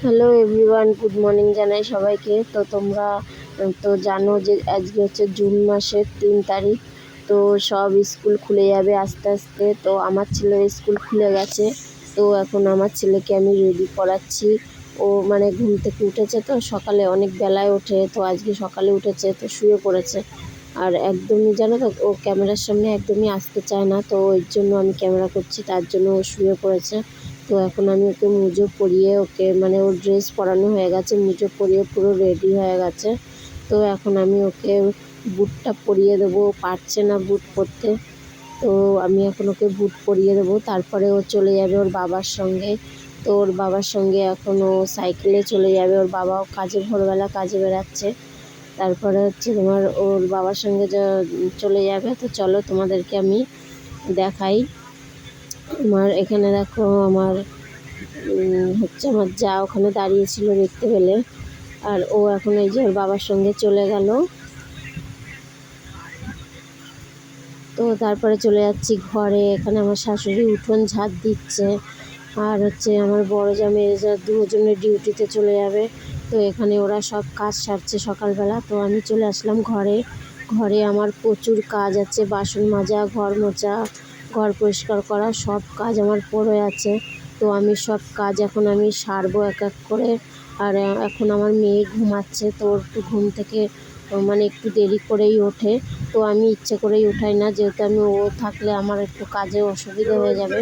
Hello everyone good morning জানাই সবাইকে। তো তোমরা তো জানো যে আজকে হচ্ছে জুন মাসের তিন তারিখ। তো সব স্কুল খুলে যাবে আস্তে আস্তে। তো আমার ছেলের স্কুল খুলে গেছে। তো এখন আমার ছেলেকে আমি রেডি করাচ্ছি ও মানে ঘুম থেকে উঠেছে তো, সকালে অনেক বেলায় ওঠে। তো আজকে সকালে উঠেছে, তো শুয়ে পড়েছে। আর একদমই জানো তো, ও ক্যামেরার সামনে একদমই আসতে চায় না। তো ওই জন্য আমি ক্যামেরা করছি, তার জন্য ও শুয়ে পড়েছে। তো এখন আমি ওকে মুজো পরিয়ে ওকে মানে ওর ড্রেস পরানো হয়ে গেছে, মুজো পরিয়ে পুরো রেডি হয়ে গেছে। তো এখন আমি ওকে বুটটা পরিয়ে দেবো পারছে না বুট পরতে। তো আমি এখন ওকে বুট পরিয়ে দেবো, তারপরে ও চলে যাবে ওর বাবার সঙ্গে। তো ওর বাবার সঙ্গে এখন ও সাইকেলে চলে যাবে, ওর বাবাও কাজে, ভোরবেলা কাজে বেরাচ্ছে তারপরে হচ্ছে তোমার ওর বাবার সঙ্গে যা, চলে যাবে। তো চলো তোমাদেরকে আমি দেখাই। আমার এখানে দেখো আমার হচ্ছে আমার যা ওখানে দাঁড়িয়েছিল দেখতে পেলে। আর ও এখন এই যে ওর বাবার সঙ্গে চলে গেল। তো তারপরে চলে যাচ্ছি ঘরে। এখানে আমার শাশুড়ি উঠোন ঝাঁট দিচ্ছে। আর হচ্ছে আমার বড় যা মেয়ে যা দুজনের ডিউটিতে চলে যাবে। তো এখানে ওরা সব কাজ সারছে সকালবেলা। তো আমি চলে আসলাম ঘরে। ঘরে আমার প্রচুর কাজ আছে। বাসন মাজা, ঘর মোছা ঘর পরিষ্কার করা, সব কাজ আমার পড়ে আছে। তো আমি সব কাজ এখন আমি সারবো এক এক করে। আর এখন আমার মেয়ে ঘুমাচ্ছে, তো একটু ঘুম থেকে মানে একটু দেরি করেই ওঠে। তো আমি ইচ্ছে করেই উঠাই না, যেহেতু আমি ও থাকলে আমার একটু কাজে অসুবিধা হয়ে যাবে।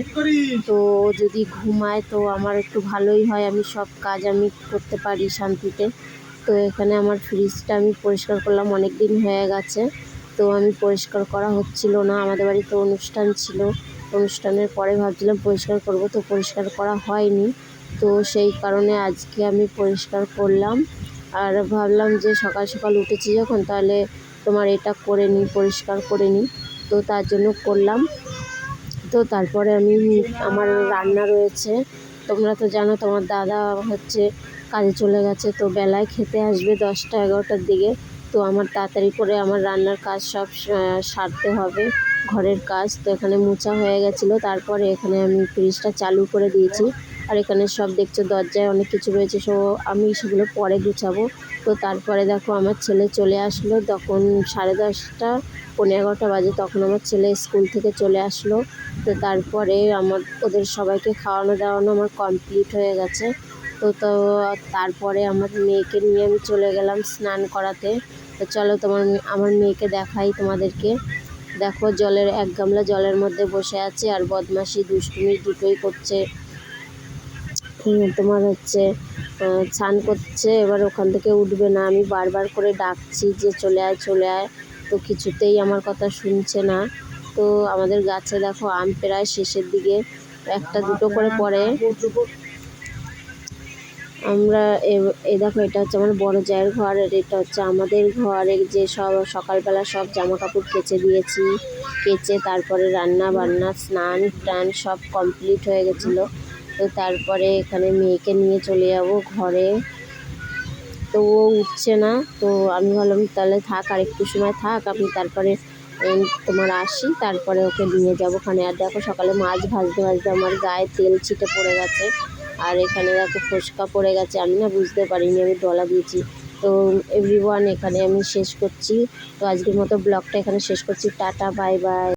তো ও যদি ঘুমায়, তো আমার একটু ভালোই হয়। আমি সব কাজ আমি করতে পারি শান্তিতে। তো এখানে আমার ফ্রিজটা আমি পরিষ্কার করলাম অনেক দিন হয়ে গেছে। তো আমি পরিষ্কার করা হচ্ছিল না, আমাদের বাড়িতে অনুষ্ঠান ছিল। অনুষ্ঠানের পরে ভাবছিলাম পরিষ্কার করব, তো পরিষ্কার করা হয়নি। তো সেই কারণে আজকে আমি পরিষ্কার করলাম। আর ভাবলাম যে সকাল সকাল উঠেছি যখন, তাহলে তোমার এটা করে নিই, পরিষ্কার করে নিই। তো তার জন্য করলাম। তো তারপরে আমি আমার রান্না রয়েছে। তোমরা তো জানো, তোমার দাদা হচ্ছে কাজে চলে গেছে, তো বেলায় খেতে আসবে দশটা এগারোটার দিকে। তো আমার তাড়াতাড়ি করে আমার রান্নার কাজ সব সারতে হবে, ঘরের কাজ তো এখানে মোছা হয়ে গেছিল, তারপরে এখানে আমি ফ্রিজটা চালু করে দিয়েছি, আর এখানে সব দেখছ দরজায় অনেক কিছু রয়েছে, সো আমি সেগুলো পরে গুছাবো, তো তারপরে দেখো আমার ছেলে চলে আসলো, তখন সাড়ে দশটা পনেরো এগারোটা বাজে, তখন আমার ছেলে স্কুল থেকে চলে আসলো, তো তারপরে আমার, ওদের সবাইকে খাওয়ানো দাওয়ানো আমার কমপ্লিট হয়ে গেছে, তো তো তারপরে আমার মেয়েকে নিয়ে আমি চলে গেলাম স্নান করাতে তো চলো তোমার আমার মেয়েকে দেখাই তোমাদেরকে। দেখো জলের এক গামলা জলের মধ্যে বসে আছে আর বদমাশি দুষ্টুমি দুটোই করছে। তোমার হচ্ছে স্নান করছে, এবার ওখান থেকে উঠবে না। আমি বারবার করে ডাকছি যে চলে আয় চলে আয়। তো কিছুতেই আমার কথা শুনছে না। তো আমাদের গাছে দেখো আম প্রায় শেষের দিকে, একটা দুটো করে পড়ে। আমরা এ দেখো, এটা হচ্ছে আমার বড় জায়ের ঘর, আর এটা হচ্ছে আমাদের ঘরে। যে সব, সকালবেলা সব জামা কাপড় কেচে দিয়েছি, কেচে তারপরে রান্না বান্না, স্নান টান সব কমপ্লিট হয়ে গেছিল। তো তারপরে এখানে মেয়েকে নিয়ে চলে যাব ঘরে। তো ও উঠছে না, তো আমি ভাবলাম তাহলে থাক, আর একটু সময় থাক, আমি তারপরে তোমার আসি, তারপরে ওকে নিয়ে যাব ওখানে। আর দেখো সকালে মাছ ভাজতে ভাজতে আমার গায়ে তেল ছিটে পড়ে গেছে। আর এখানে দেখো ফোসকা পড়ে গেছে, আমি না বুঝতে পারিনি, আমি ডলা দিয়েছি তো এভরি এখানে আমি শেষ করছি। তো আজকের মতো ব্লগটা এখানে শেষ করছি। Tata bye bye